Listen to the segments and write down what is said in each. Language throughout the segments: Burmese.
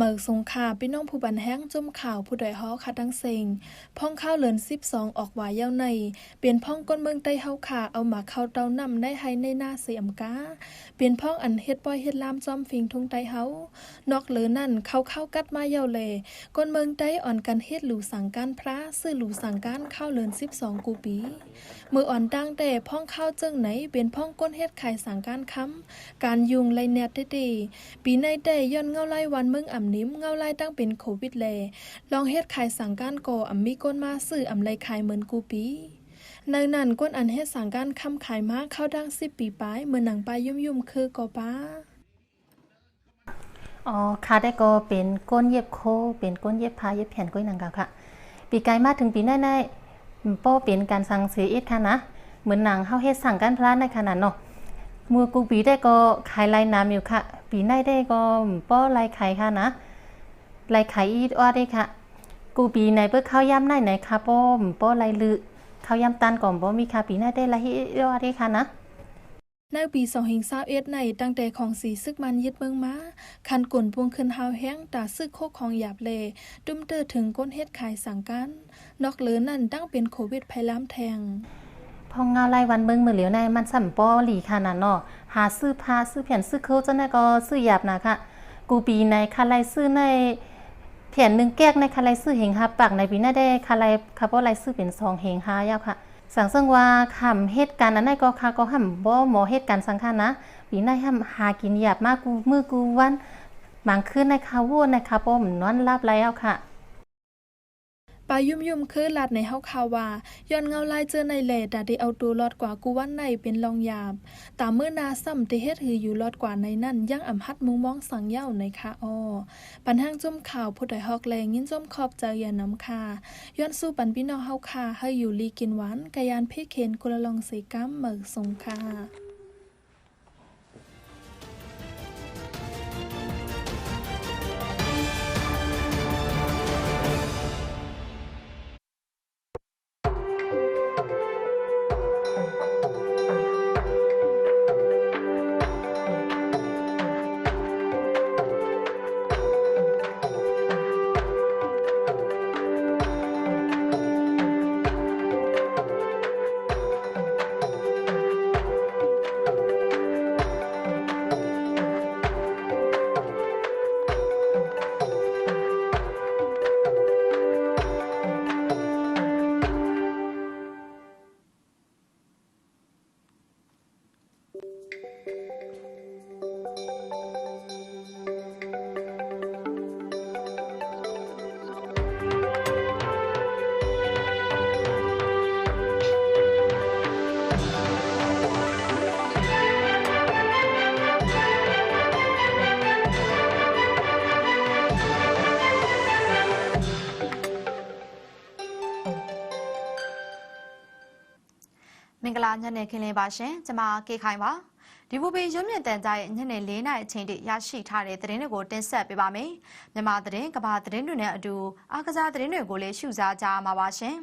เมือสงขาพี่น้องผู้บันแห้งจุ่มข่าวผู้ดอยฮอคัดดังเซงพ่องข้าวเลินสิบสองออกวายเย้าใน เปลี่ยนพ่องก้นเมืองใต้เฮาขาเอาหมาเข้าเตานำได้ให้ในหน้าเสียมกาเปลี่ยนพ่องอันเฮ็ดป้อยเฮ็ดลามจอมฟิงทุ่งใต้เฮานอกเหลือนั่นเข้าเข้ากัดมาเย้าเลก้นเมืองใต้อ่อนกันเฮ็ดหลูสังการพระซื้อหลูสังการข้าวเลินสิบสองกูปีมืออ่อนตั้งแต่พ่องข้าวเจิงไหนเป็นพ่องก้นเฮ็ดไข่สังการค้ำการยุงไลแนตได้ดีปีในได้ย้อนเงาไล่วันเมืองอ่ำนิ้มเงาไล่ตั้งเป็นโควิดแลลองเฮ็ดไข่สังการก่ออ่ำมีก้นมาซื้ออ่ำไลขายเหมือนกูปีในนั้นก้นอันเฮ็ดสังการค้ำขายมาเข้าดังสิบปีปลายเหมือนหนังปลายยุ่มๆคือก่อป้าอ๋อค่ะได้ก็เป็นก้นเย็บโค เป็นก้นเย็บผ้าเย็บแผ่นก้อยนังกาค่ะ ปีกายมาถึงปีหน้าได้โป้เป็นการสั่งเสียอิดค่ะนะ เหมือนหนังเฮาเฮ็ดสั่งการพลาดในขนาดเนาะมือกูปีได้ก็ขายลายน้ำอยู่ค่ะ ปีหน้าได้ก็ป้อลายขายค่ะนะลายขายอีดว่าได้ค่ะ กูปีในเปิ้เข้าวย่ำในไหนค่ะป้อมป้อลายลือข้าวย่ำตันก่อนบ่มีค่ะปีหน้าได้ลายอีดว่าได้ค่ะนะในปี2021ในตั้งแต่ของสีซึกมันยึดเมืองมาคันกุ่นปวงขึ้นหาวแห้งตาซึกโคกของหยาบเลดุ้มเตอถึงก้นเฮ็ดขายสังกันนอกเหลือนั่นตั้งเป็นโควิดภัยล้ามแทง พองเงาไล่วันเบิ่งมือเหลียวในมันสัมปอหลีค่ะน่ะเนาะหาซื้อผ้าซื้อแผ่นซื้อเคิลจังได๋ก็ซื้อหยาบนะค่ะกูปีในคาไลซื้อในแผ่นหนึ่งแก้กในคาไลซื้อเหงหาปากในปีหน้าได้คาไลคาบ่ไลซื้อเป็นซองเหงหายาวค่ะ สังซึ่งว่าคำเหตุการณ์นั้นก็ค่ะก็ห่ำบ่หมอเหตุการณ์สังค่ะนะปีหน้าห่ำหากินหยาบมากกูมือกูวันบางคืนในคาวูในคาบ่มนอนหลับแล้วค่ะ ปลายุ่มยุ่มคือลัดในเฮาคาวาย้อนเงาลายเจอในแหล่ดาได้เอาตัวรอดกว่ากูวันในเป็นรองยามตามเมื่อนาซ้ำที่เฮ็ดหืออยู่รอดกว่าในนั่นยังอ่ำฮัดมุงมองสังเย้าในค่ะอ้อปันห้างจุ่มข่าวผู้ใดฮอกแลงินจุ่มขอบใจอย่าน้ำค่ะย้อนสู้ปันพี่น้องเฮาค่ะให้อยู่ลีกินหวานกะยานเพเคนกุละลองสีกัมเหมิกสงค่ะ လာညနေခင်းလေးပါရှင်ကျွန်မကေခိုင်ပါဒီဘူပေရုံးမြင့်တန်ကြားရဲ့ညနေ၄နာရီအချိန်ထိရရှိထားတဲ့သတင်းတွေကိုတင်ဆက်ပေးပါမယ်မြန်မာသတင်းကမ္ဘာသတင်းတွေနဲ့အတူအားကစားသတင်းတွေကိုလည်းရှုစားကြမှာပါရှင်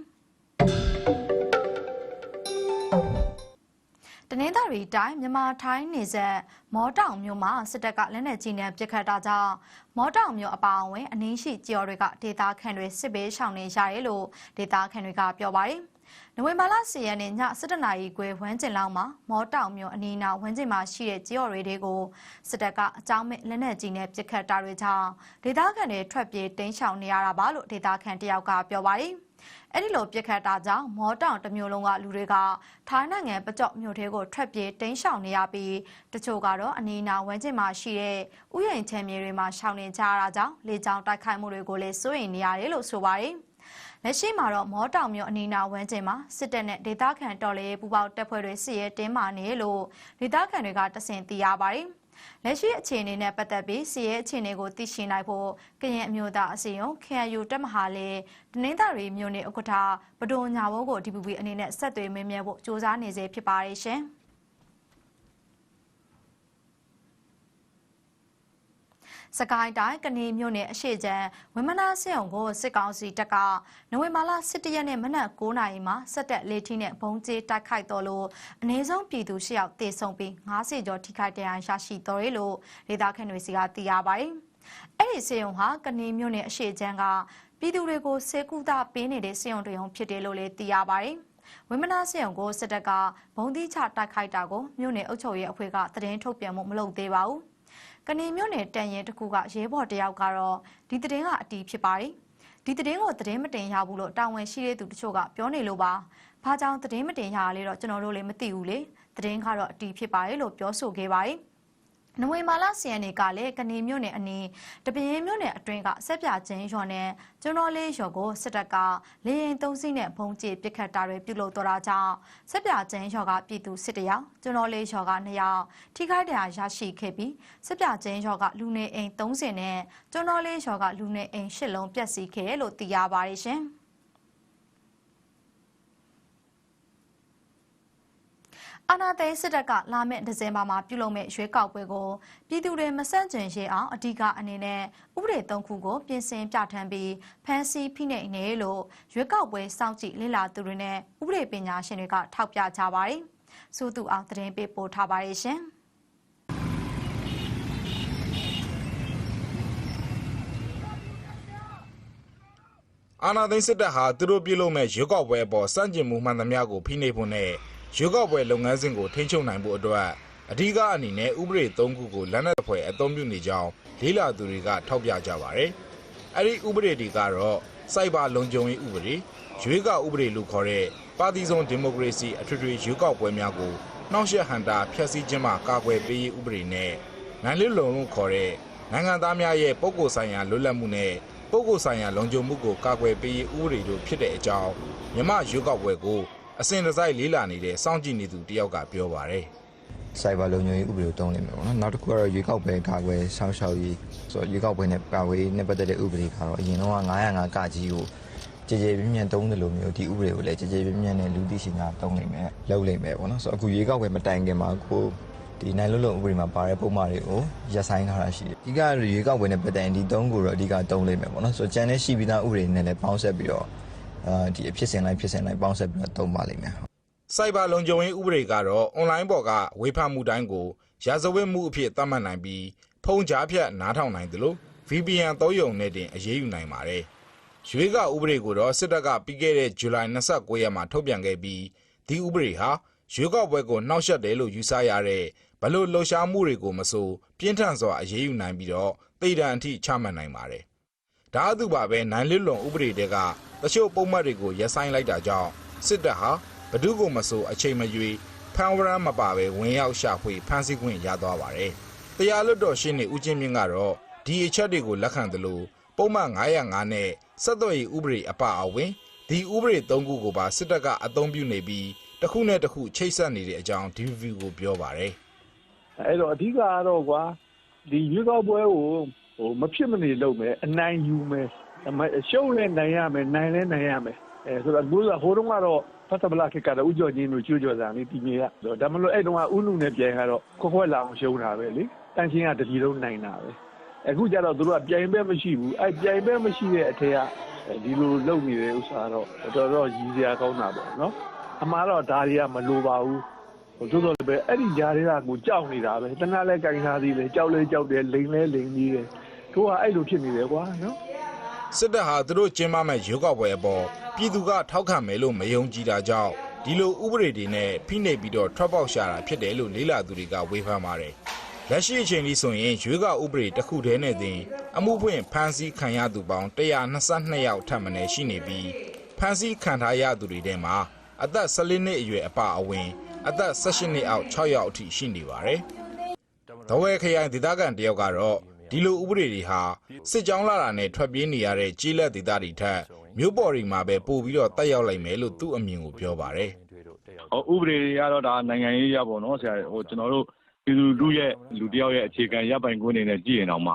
တနင်္သာရီတိုင်းမြန်မာထိုင်းနေဆက်မောတောင်မြို့မှာစစ်တပ်ကလက်နက်ကြီးနဲ့ပစ်ခတ်တာကြောင့်မောတောင်မြို့အပါအဝင်အနည်းရှိကြော်တွေကဒေသခံတွေစစ်ဘေးရှောင်နေရတယ်လို့ဒေသခံတွေကပြောပါတယ်။ နိုဝင်ဘာလ10ရက်နေ့ည7:00နာရီခွဲဝန်းကျင်လောက်မှာမောတောင်မြို့အနီးနားဝန်းကျင်မှာရှိတဲ့ကြော်တွေတွေကိုစစ်တပ်ကအကြောင်းမဲ့လက်နက်ကြီးနဲ့ပစ်ခတ်တာတွေကြောင့်ဒေသခံတွေထွက်ပြေးတိမ်းရှောင်နေရတာပါလို့ဒေသခံတယောက်ကပြောပါတယ်။အဲ့ဒီလိုပြစ်ခတ်တာကြောင့်မောတောင်တစ်မျိုးလုံးကလူတွေကထိုင်းနိုင်ငံပကြော့မြို့ထဲကိုထွက်ပြေးတိမ်းရှောင်နေရပြီးတချို့ကတော့အနီးအနားဝန်းကျင်မှာရှိတဲ့ဥယျာဉ်ချမ်းမြေတွေမှာရှောင်နေကြရတာကြောင့်လေကြောင်းတိုက်ခိုက်မှုတွေကိုလည်းစိုးရိမ်နေရတယ်လို့ဆိုပါတယ်။ လက်ရှိမှာတော့မောတောင်မြို့အနီးအနားဝန်းကျင်မှာစစ်တပ်နဲ့ဒေသခံတော်လှန်ရေးပူးပေါင်းတပ်ဖွဲ့တွေစစ်ရဲတင်းမာနေလို့ဒေသခံတွေကတဆင်သိရပါတယ်။လက်ရှိအခြေအနေနဲ့ပတ်သက်ပြီးစီရဲအခြေအနေကိုသိရှိနိုင်ဖို့ကရင်အမျိုးသားအစည်းအရုံး KNU တက်မဟာလေတနင်္သာရီမြို့နယ်ဥက္ကဋ္ဌဗဒိုညာဘိုးကို DPP အနေနဲ့ဆက်သွယ်မေးမြန်းဖို့စ조사နေစေဖြစ်ပါတယ်ရှင်။ စကိုင်းတိုင်းကနေမြို့နယ်အရှိချမ်းဝင်းမနာစစ်အောင်ကိုစစ်ကောင်စီတပ်ကနိုဝင်ဘာလ17ရက်နေ့မနက်9:00နာရီမှာစက်တက်လေထီနဲ့ဘုံကျဲတိုက်ခိုက်တော်လို့အနည်းဆုံးပြည်သူ10ယောက်သေဆုံးပြီး90ကျော်ထိခိုက်ဒဏ်ရာရရှိတော်ရလို့ဒေသခံတွေစီကသိရပါတယ်အဲ့ဒီစေယုံဟာကနေမြို့နယ်အရှိချမ်းကပြည်သူတွေကိုစေကူတာပေးနေတဲ့စေယုံတရုံဖြစ်တယ်လို့လည်းသိရပါတယ်။ဝိမနာစေယုံကိုစစ်တပ်ကဘုံတိချတိုက်ခိုက်တာကိုမြို့နယ်အုပ်ချုပ်ရေးအဖွဲ့ကသတင်းထုတ်ပြန်မှုမလုပ်သေးပါဘူး။ ကနေမြို့နယ်တန်ရင်တစ်ခုကရဲဘော်တယောက်ကတော့ဒီသတင်းကအတီးဖြစ်ပါတယ်။ဒီသတင်းကိုသတင်းမတင်ရဘူးလို့တာဝန်ရှိတဲ့သူတချို့ကပြောနေလို့ပါ။ဘာကြောင့်သတင်းမတင်ရလဲတော့ကျွန်တော်တို့လည်းမသိဘူးလေ။သတင်းကတော့အတီးဖြစ်ပါတယ်လို့ပြောဆိုခဲ့ပါတယ်။ နဝေမာလာစီယန်နေကလည်းကနေမြို့နယ်အနီးတပင်းမြို့နယ်အတွင်းကဆက်ပြချင်းရွာနဲ့ကျွန်းတော်လေးရွာကိုစစ်တပ်ကလေရင်သုံးစီးနဲ့ဘုံကျစ်ပစ်ခတ်တာတွေပြုလုပ်တော့တာကြောင့်ဆက်ပြချင်းရွာကပြည်သူစစ်တယောက်ကျွန်းတော်လေးရွာက2ယောက်ထိခိုက်ဒဏ်ရာရရှိခဲ့ပြီးဆက်ပြချင်းရွာကလူနေအိမ်30နဲ့ကျွန်းတော်လေးရွာကလူနေအိမ်10လုံးပျက်စီးခဲ့တယ်လို့သိရပါတယ်ရှင်။ အာနာသိန်းစစ်တပ်ကလာမယ့်ဒီဇင်ဘာမှာပြုလုပ်မယ့်ရွေးကောက်ပွဲကိုပြည်သူတွေမဆန့်ကျင်ရအောင်အဓိကအနေနဲ့ဥပဒေ၃ခုကိုပြင်ဆင်ပြဋ္ဌာန်းပြီးဖမ်းဆီးဖိနှိပ်နေလို့ရွေးကောက်ပွဲစောင့်ကြည့်လေ့လာသူတွေနဲ့ဥပဒေပညာရှင်တွေကထောက်ပြကြပါတယ်။စိုးသူအောင်သတင်းပေးပို့ထားပါတယ်ရှင်။အာနာသိန်းစစ်တပ်ဟာသူတို့ပြုလုပ်မဲ့ရွေးကောက်ပွဲအပေါ်စန့်ကျင်မှုမှန်သမျှကိုဖိနှိပ်ဖို့နဲ့ ရွေးကောက်ပွဲလုပ်ငန်းစဉ်ကိုထိန်းချုပ်နိုင်ဖို့အတွက်အဓိကအနေနဲ့ဥပဒေ၃ခုကိုလက်နက်အဖွဲ့အသုံးပြုနေကြောင်းလေးလာသူတွေကထောက်ပြကြပါတယ်။အဲ့ဒီဥပဒေတွေကတော့စိုက်ဘာလုံခြုံရေးဥပဒေရွေးကောက်ဥပဒေလို့ခေါ်တဲ့ပါတီစုံဒီမိုကရေစီအထွေထွေရွေးကောက်ပွဲများကိုနှောက်ယှက်ဟန်တာဖျက်ဆီးခြင်းမှကာကွယ်ပေးရေးဥပဒေနဲ့နိုင်လွတ်လုံလို့ခေါ်တဲ့နိုင်ငံသားများရဲ့ပုဂ္ဂိုလ်ဆိုင်ရာလွတ်လပ်မှုနဲ့ပုဂ္ဂိုလ်ဆိုင်ရာလုံခြုံမှုကိုကာကွယ်ပေးရေးဥပဒေတို့ဖြစ်တဲ့အကြောင်းမြမရွေးကောက်ပွဲကို အစဉ်တစိုက်လေးလာနေတဲ့စောင့်ကြည့်နေသူတယောက်ကပြောပါတယ်စိုက်ဘာလုံခြုံရေးဥပဒေကိုတုံးနေမှာပေါ့နော်နောက်တစ်ခုကတော့ရွေးကောက်ပွဲကာကွယ်ဆောင်းရှောက်ရေးဆိုတော့ရွေးကောက်ပွဲနဲ့ကာကွယ်ရေးနဲ့ပတ်သက်တဲ့ဥပဒေကတော့အရင်တော့905ကကြီးကိုကြည်ကြည်ပြင်းပြင်းတုံးတယ်လို့မျိုးဒီဥပဒေကိုလည်းကြည်ကြည်ပြင်းပြင်းနဲ့လူသိရှင်ကြားတုံးနေမယ်လုပ်နေမယ်ပေါ့နော်ဆိုတော့အခုရွေးကောက်ပွဲမတိုင်ခင်မှာကိုဒီနိုင်လွတ်လုံဥပဒေမှာပါတဲ့ပုံမှန်တွေကိုရပ်ဆိုင်းထားတာရှိတယ်။အဓိကရွေးကောက်ပွဲနဲ့ပတ်သက်ရင်ဒီ၃ခုတော့အဓိကတုံးလိမ့်မယ်ပေါ့နော်ဆိုတော့ကျန်တဲ့ရှိပြီးသားဥပဒေနဲ့လည်းပေါင်းဆက်ပြီးတော့အာ ဒီအဖြစ်စဉ်လိုက်ဖြစ်စဉ်လိုက်ပေါင်းဆက်ပြီးတော့တုံးပါလိမ့်မယ်။စိုက်ဘာလုံခြုံရေးဥပဒေကတော့အွန်လိုင်းပေါ်ကဝေဖန်မှုတိုင်းကိုရာဇဝတ်မှုအဖြစ်သတ်မှတ်နိုင်ပြီးဖုံကြားဖြတ်နားထောင်နိုင်တယ်လို့ VPN သုံးယုံနဲ့တင်အရေးယူနိုင်ပါတယ်။ရွေးကောက်ဥပဒေကိုတော့စစ်တပ်ကပြီးခဲ့တဲ့ဇူလိုင်29ရက်မှာထုတ်ပြန်ခဲ့ပြီးဒီဥပဒေဟာရွေးကောက်ပွဲကိုနှောက်ယှက်တယ်လို့ယူဆရတဲ့ဘလို့လှုပ်ရှားမှုတွေကိုမဆိုပြင်းထန်စွာအရေးယူနိုင်ပြီးတော့တိတ်တန်အထိချမှတ်နိုင်ပါတယ်။ဒါအတူပါပဲနိုင်လစ်လွန်ဥပဒေတဲက တချို့ပုံမှတ်တွေကိုရက်ဆိုင်လိုက်တာကြောင့်စစ်တပ်ဟာဘဒုကိုမဆိုအချိန်မရွေးဖမ်းဝရမ်းမပါပဲဝင်ရောက်ရှာဖွေဖမ်းဆီးခွင့်ရသွားပါတယ်။တရားလွတ်တော်ရှင်းနေဦးချင်းမြင့်ကတော့ဒီအချက်တွေကိုလက်ခံတယ်လို့ပုံမှန်905နဲ့ဆက်သွယ်ရေးဥပဒေအပအဝင်ဒီဥပဒေ၃ခုကိုပါစစ်တပ်ကအသုံးပြုနေပြီးတစ်ခုနဲ့တစ်ခုချိတ်ဆက်နေတဲ့အကြောင်း DVV ကိုပြောပါတယ်အဲ့တော့အဓိကကတော့ကွာဒီရွေးကောက်ပွဲကိုဟိုမဖြစ်မနေလုပ်မယ်အနိုင်ယူမယ်အမ ရှုံးလဲနိုင်ရမယ်နိုင်လဲနိုင်ရမယ်အဲဆိုတော့ဘူးကဟိုတုန်းကတော့ဖတ်တဗလာခေတ်ကတော့ဥကြော်ချင်းတို့ကျွကြော်စာလေးဒီမြေကဒါမလို့အဲ့တုန်းကဥနုနဲ့ပြန်ကတော့ခွက်ခွက်လာအောင်ရှုံးတာပဲလေတန်ချင်းကတပြည်လုံးနိုင်တာပဲအခုကျတော့သူတို့ကပြိုင်ပဲမရှိဘူးအဲ့ပြိုင်ပဲမရှိတဲ့အထက်ကဒီလိုလုပ်နေတဲ့ဥစ္စာတော့တော်တော်ရည်စရာကောင်းတာပေါ့နော်အမှားတော့ဒါတွေကမလိုပါဘူးဟိုသို့တော်လည်းပဲအဲ့ဒီကြားတွေကကိုကြောက်နေတာပဲတနက်လဲကြိုင်ထားသေးတယ်ကြောက်လဲကြောက်တယ်လိန်လဲလိန်သေးတယ်တို့ကအဲ့လိုဖြစ်နေတယ်ကွာနော် စစ်တပ်ဟာသူတို့ကျင်းပမဲ့ရွေးကောက်ပွဲအပေါ်ပြည်သူကထောက်ခံမယ်လို့မယုံကြည်တာကြောင့်ဒီလိုဥပဒေတွေနဲ့ဖိနှိပ်ပြီးတော့ထွက်ပေါက်ရှာတာဖြစ်တယ်လို့လေးလာသူတွေကဝေဖန်ပါတယ်။လက်ရှိအချိန်လေးဆိုရင်ရွေးကောက်ဥပဒေတစ်ခုတည်းနဲ့တင်အမှုဖွင့်ဖမ်းဆီးခံရသူပေါင်း122ယောက်ထပ်မံရှိနေပြီးဖမ်းဆီးခံထားရသူတွေထဲမှာအသက်14နှစ်အရွယ်အပအဝင် အသက်18နှစ်အောက်6ယောက်အထိရှိနေပါတယ်။ဒဝဲခရိုင်ဒေသခံတယောက်ကတော့ ဒီလိုဥပဒေတွေဟာစစ်ကြောင်းလာတာနဲ့ထွက်ပြေးနေရတဲ့ကြီးလက်ဒေသတွေထက်မြို့ပေါ်တွေမှာပဲပို့ပြီးတော့တက်ရောက်လိုက်မယ်လို့သူ့အမြင်ကိုပြောပါတယ်ဟိုဥပဒေတွေကတော့ဒါနိုင်ငံရေးရပေါ့နော်ဆရာဟိုကျွန်တော်တို့ပြည်သူလူရဲ့လူတယောက်ရဲ့အခြေခံရပ်ပိုင်ခွင့်နေနဲ့ကြည့်ရင်တော့မှ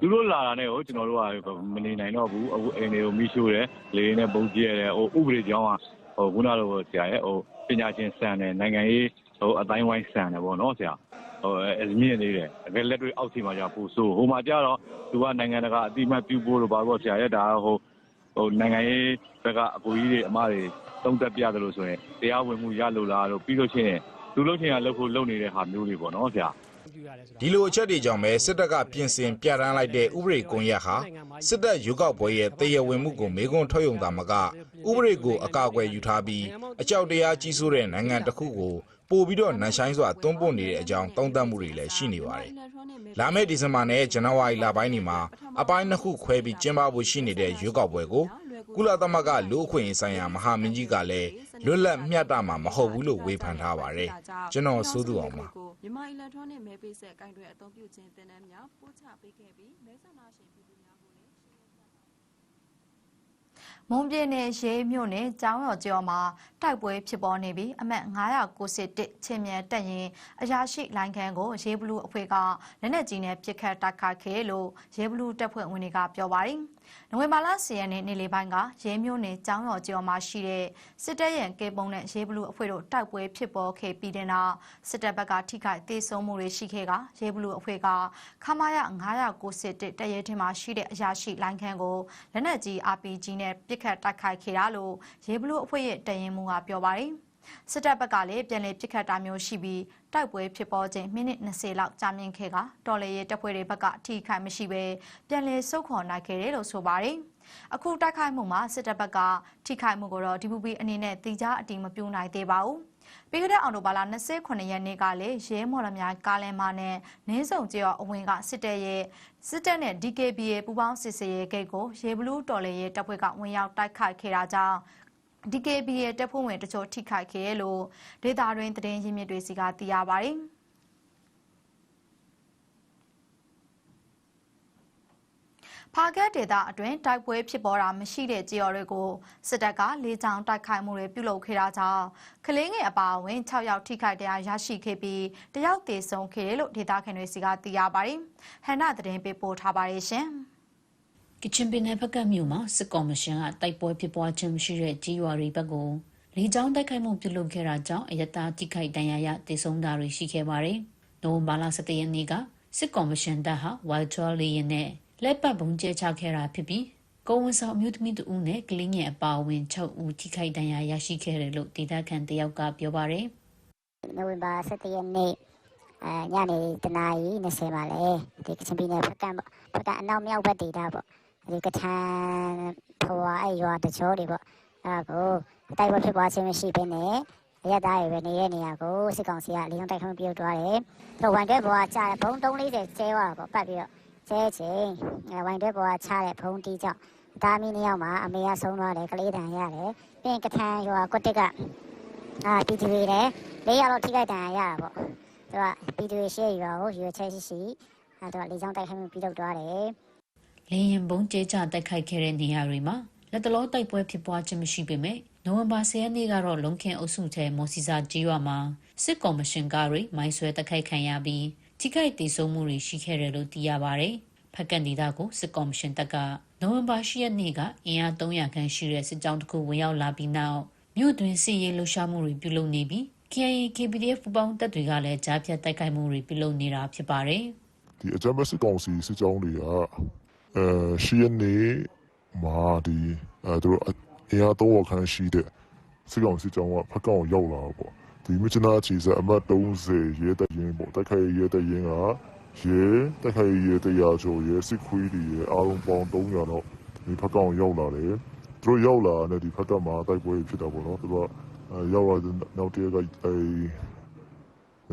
သူတို့လာတာနဲ့ဟိုကျွန်တော်တို့ကမနေနိုင်တော့ဘူးအခုအိမ်တွေကိုမိရှို့တယ်လေနဲ့ပုံကျဲတယ်ဟိုဥပဒေကြောင်းကဟိုခုနလိုဆရာရဲ့ဟိုပညာရှင်စံတယ်နိုင်ငံရေးဟိုအတိုင်းဝိုင်းစံတယ်ပေါ့နော်ဆရာဟိုအ မြင့်နေတယ်အကယ်လက်တွေအောက်စီမှာじゃပူဆိုးဟိုမှာကြတော့သူကနိုင်ငံတကာအတိမတ်ပြုဖို့လို့ပါတော့ဆရာရဲ့ဒါဟိုဟိုနိုင်ငံရေးဘက်ကအကူကြီးတွေအမတွေသုံးသက်ပြတယ်လို့ဆိုရင်တရားဝင်မှုရလို့လားလို့ပြီးလို့ရှိရင်လူလုံးချင်းကလှုပ်ဖို့လုပ်နေတဲ့ဟာမျိုးတွေပေါ့နော်ဆရာဒီလိုအချက်တွေကြောင့်ပဲစစ်တပ်ကပြင်ဆင်ပြဋ္ဌာန်းလိုက်တဲ့ဥပဒေကွန်ရက်ဟာစစ်တပ်ရွေးကောက်ပွဲရဲ့တည်ရဝင်မှုကိုမေခွန်းထွက်ယုံတာမကဥပဒေကိုအကာအကွယ်ယူထားပြီးအကြောက်တရားကြီးစိုးတဲ့နိုင်ငံတစ်ခုကို ပို့ပြီးတော့နန်ဆိုင်စွာတွန်းပို့နေတဲ့အကြောင်းသုံးသပ်မှုတွေလည်းရှိနေပါတယ်။လာမယ့်ဒီဇင်ဘာနဲ့ဇန်နဝါရီလပိုင်းတွေမှာအပိုင်းနှစ်ခုခွဲပြီးကျင်းပဖို့ရှိနေတဲ့ရွေးကောက်ပွဲကိုကုလသမဂ္ဂလူ့အခွင့်အရေးဆိုင်ရာမဟာမင်းကြီးကလည်းလွတ်လပ်မျှတမှာမဟုတ်ဘူးလို့ဝေဖန်ထားပါတယ်။ကျွန်တော်စိုးသူအောင်ပါမြန်မာအီလက်ထရောနစ်မဲပေးဆက်ကင်တွေအသုံးပြုခြင်းတင်နန်းများပို့ချပေးခဲ့ပြီးမဲဆန္ဒရှင်ပြည်သူများကိုလည်း မွန်ပြည်နယ်ရေးမြို့နယ်ကျောင်းရော်ကျော်မှာတိုက်ပွဲဖြစ်ပေါ်နေပြီးအမတ်991ချင်းမြန်တက်ရင်အရာရှိလိုင်ခံကိုရေးဘလူးအဖွဲ့ကလက်နက်ကြီးနဲ့ပစ်ခတ်တိုက်ခိုက်ခဲ့လို့ရေးဘလူးတပ်ဖွဲ့ဝင်တွေကပြောပါတယ်။ နိုဝင်ဘာလ10ရက်နေ့နေ့လယ်ပိုင်းကရေးမြို့နယ်ကျောင်းရော်ကျော်မှာရှိတဲ့စစ်တပ်ရဲ့ကေပုံနဲ့ရေးဘလူးအဖွဲ့တို့တိုက်ပွဲဖြစ်ပေါ်ခဲ့ပြီးတဲ့နောက်စစ်တပ်ဘက်ကထိခိုက်ဒေဆုံးမှုတွေရှိခဲ့ကရေးဘလူးအဖွဲ့ကခမာယ991တပ်ရဲထင်းမှာရှိတဲ့အရာရှိလိုင်ခံကိုလက်နက်ကြီး RPG နဲ့ပစ်ခတ်တိုက်ခိုက်ခဲ့တာလို့ရေဘလူးအဖွဲ့ရဲ့တရင်မှုကပြောပါတယ်။ စစ်တပ်ဘက်ကလည်းပြန်လည်ပစ်ခတ်တာမျိုးရှိပြီးတိုက်ပွဲဖြစ်ပေါ်ခြင်းမိနစ်20လောက်ကြာမြင့်ခဲ့ကတော်လေရဲ့တပ်ဖွဲ့တွေဘက်ကအထိခိုက်မရှိပဲပြန်လည်ဆုတ်ခွာနိုင်ခဲ့တယ်လို့ဆိုပါတယ်။အခုတိုက်ခိုက်မှုမှာစစ်တပ်ဘက်ကထိခိုက်မှုကိုတော့ DPP အနေနဲ့တိကျအတိမပြုနိုင်သေးပါဘူး။ပြီးခဲ့တဲ့အောက်တိုဘာလ29ရက်နေ့ကလည်းရဲမော်လမြိုင်ကားလန်မာနဲ့နင်းစုံကျော်အဝင်ကစစ်တပ်ရဲ့စစ်တပ်နဲ့ DKBA ပူးပေါင်းစစ်စေးရေးဂိတ်ကိုရေဘလူးတော်လေရဲ့တပ်ဖွဲ့ကဝင်ရောက်တိုက်ခိုက်ခဲ့တာကြောင့် DKBA တပ်ဖွဲ့ဝင်တချို့ထိခိုက်ခဲ့ရလို့ဒေတာတွင်သတင်းရင်းမြစ်တွေစီကသိရပါတယ်။ဖားကက်ဒေတာအတွင်းတိုက်ပွဲဖြစ်ပေါ်တာမရှိတဲ့ကြေးရော်တွေကိုစစ်တပ်ကလေကြောင်းတိုက်ခိုက်မှုတွေပြုလုပ်ခဲ့တာကြောင့်ကလေးငယ်အပါအဝင်6ယောက်ထိခိုက်တရားရရှိခဲ့ပြီးတယောက်သေဆုံးခဲ့တယ်လို့ဒေတာခင်တွေစီကသိရပါတယ်။ဟန်နာသတင်းပေးပို့ထားပါတယ်ရှင်။ ကချင်ပြည်နယ်ဘက်ကမြို့မှာစစ်ကော်မရှင်ကတိုက်ပွဲဖြစ်ပွားခြင်းမရှိတဲ့ကြီးရွာတွေဘက်ကိုလေကြောင်းတိုက်ခိုက်မှုပြုလုပ်ခဲ့တာကြောင့်အယတားတိခိုက်ဒဏ်ရာရဒေဆုံးတာတွေရှိခဲ့ပါတယ်။နိုဝင်ဘာလ17ရက်နေ့ကစစ်ကော်မရှင်တပ်ဟာဝိုင်ချော်လီယန်နဲ့လက်ပတ်ပုံကျဲချခဲ့တာဖြစ်ပြီးကိုဝန်ဆောင်အမျိုးသမီးတဦးနဲ့ကလေးငယ်အပါအဝင်6ဦးထိခိုက်ဒဏ်ရာရရှိခဲ့တယ်လို့ဒေသခံတယောက်ကပြောပါတယ်။နိုဝင်ဘာ17ရက်နေ့အဲညနေတနာရီ20မှာလဲဒီကချင်ပြည်နယ်ဖက်ကပေါ့ဖက်ကအနောက်မြောက်ဘက်ဒေသပေါ့ ဒီကထန်ဖွာအဲရွာတချို့တွေပေါ့အဲဒါကိုတိုက်ပွဲဖြစ်ပွားခြင်းမရှိဘဲနဲ့ရရသားတွေပဲနေတဲ့နေရာကိုစစ်ကောင်စီကလေကြောင်းတိုက်ခိုက်မှုပြုတ်သွားတယ်။သူဝန်တွဲဘောကကြားတယ်ဘုံ340ကျဲသွားတာပေါ့ပတ်ပြီးတော့ကျဲချင်းအဲဝန်တွဲဘောကချတဲ့ဘုံတီးကြောင့်ဒါမီနှစ်ယောက်မှာအမေကဆုံးသွားတယ်ကလေးတန်ရတယ်။ပြီးရင်ကထန်ရွာကွတ်တစ်ကအာပြည်သူတွေလည်းလေးယောက်တော့ထိခိုက်ဒဏ်ရာရတာပေါ့။သူကပြည်သူတွေရှေ့ရွာကိုရွေချက်ရှိရှိအဲသူကလေကြောင်းတိုက်ခိုက်မှုပြုတ်သွားတယ်။ လေရင်ဘုံကျဲကျတိုက်ခိုက်ခဲ့တဲ့နေရာတွေမှာလက်တလောတိုက်ပွဲဖြစ်ပွားခြင်းမရှိပေမဲ့နိုဝင်ဘာ10ရက်နေ့ကတော့လုံခင်အုပ်စုထဲမော်စီစာကြီးရွာမှာစစ်ကော်မရှင်ကားတွေမိုင်းဆွဲတိုက်ခိုက်ခံရပြီးထိခိုက်ဒေဆုံးမှုတွေရှိခဲ့တယ်လို့သိရပါတယ်။ဖက်ကန်ဒီတာကိုစစ်ကော်မရှင်တပ်ကနိုဝင်ဘာ10ရက်နေ့ကအင်အား300ခန့်ရှိတဲ့စစ်ကြောင်းတစ်ခုဝင်ရောက်လာပြီးနောက်မြို့တွင်စစ်ရေးလှုပ်ရှားမှုတွေပြုလုပ်နေပြီး KIA KPDF ပူးပေါင်းတပ်တွေကလည်းကြားဖြတ်တိုက်ခိုက်မှုတွေပြုလုပ်နေတာဖြစ်ပါတယ်။ဒီအကြမ်းဖက်စစ်ကောင်စီစစ်ကြောင်းတွေက အဲရှိရနေမာဒီအဲသူတို့အင်အားသုံးခန်းရှိတဲ့စစ်ကောင်စစ်ကြောင်းကဖက်ကောင်ရောက်လာတော့ပေါ့ဒီမြစ်နာချီစအမတ်30ရဲတရင်ပေါ့တိုက်ခိုက်ရဲတရင်ကရဲတိုက်ခိုက်ရဲတရားချိုရဲစစ်ခွေးတွေရဲအားလုံးပေါင်း300တော့ဒီဖက်ကောင်ရောက်လာတယ်သူတို့ရောက်လာတဲ့ဒီဖက်ကမှာတိုက်ပွဲဖြစ်တာပေါ့နော်သူတို့ကရောက်လာတဲ့နောက်တရက်ကအဲ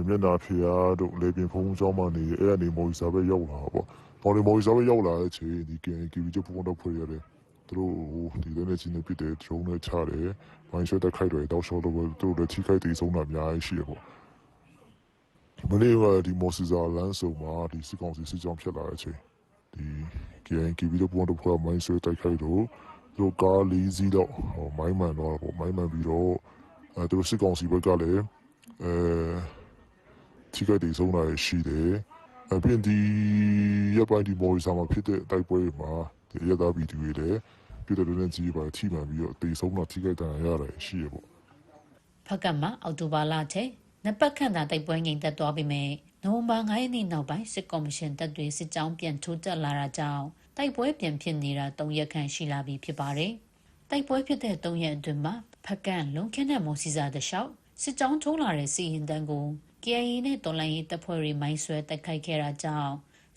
မျက်နှာဖျားတို့လေပြင်းဖုံးကြောင်းမှနေအဲ့ဒါနေမော်ဇာပဲရောက်လာတာပေါ့ ပေါ်ဒီမော်ရီစာပဲရောက်လာတဲ့အချိန်ဒီ KNKB ကျပုံတော့ဖွဲ့ရတယ်။သူတို့ဟိုဒီလည်းနေချင်းနေပြတဲ့ drone နဲ့ချတယ်။မိုင်းဆွဲတက်ခိုက်တွေတောက်လျှောက်တော့သူတို့လည်းထိခိုက်သေးဆုံးတာအများကြီးရှိရပေါ့။မနေ့ကဒီမော်စီစာလမ်းစုံမှာဒီစစ်ကောင်စီစစ်ကြောင်းဖြစ်လာတဲ့အချိန်ဒီ KNKB ကျပုံတော့ဖွဲ့မိုင်းဆွဲတက်ခိုက်တော့သူတို့ကား၄စီးတော့ဟိုမိုင်းမှန်တော့ပေါ့မိုင်းမှန်ပြီးတော့အဲသူတို့စစ်ကောင်စီဘက်ကလည်းအဲထိခိုက်ဒေဆုံးတာရှိတယ်။ အပြင်ဒီရပ်ပိုင်းဒီမော်ရီစာမှာဖြစ်တဲ့တိုက်ပွဲတွေမှာဒီရတာဗီဒီယိုတွေလည်းပြည်တော်တဲ့ကြီးပါထိမှန်ပြီးတော့ဒေဆုံးတာထိခိုက်တာရတယ်ရှိရပေါ့ဖက်ကမှာအော်တိုဘာလထဲနှစ်ပတ်ခန့်သာတိုက်ပွဲငြိမ်သက်သွားပြီမဲ့နိုဝင်ဘာ9ရက်နေ့နောက်ပိုင်းစစ်ကော်မရှင်တပ်တွေစစ်ကြောင်းပြန်ထိုးတက်လာတာကြောင့်တိုက်ပွဲပြန်ဖြစ်နေတာ3ရက်ခန့်ရှိလာပြီဖြစ်ပါတယ်။တိုက်ပွဲဖြစ်တဲ့3ရက်အတွင်းမှာဖက်ကန်လုံခင်းတဲ့မော်စီစာတလျှောက်စစ်ကြောင်းထိုးလာတဲ့စီရင်တန်းကို KIA နဲ့တော်လိုင်းရေးတပ်ဖွဲ့တွေမိုင်းဆွဲတိုက်ခိုက်ခဲ့တာကြောင့်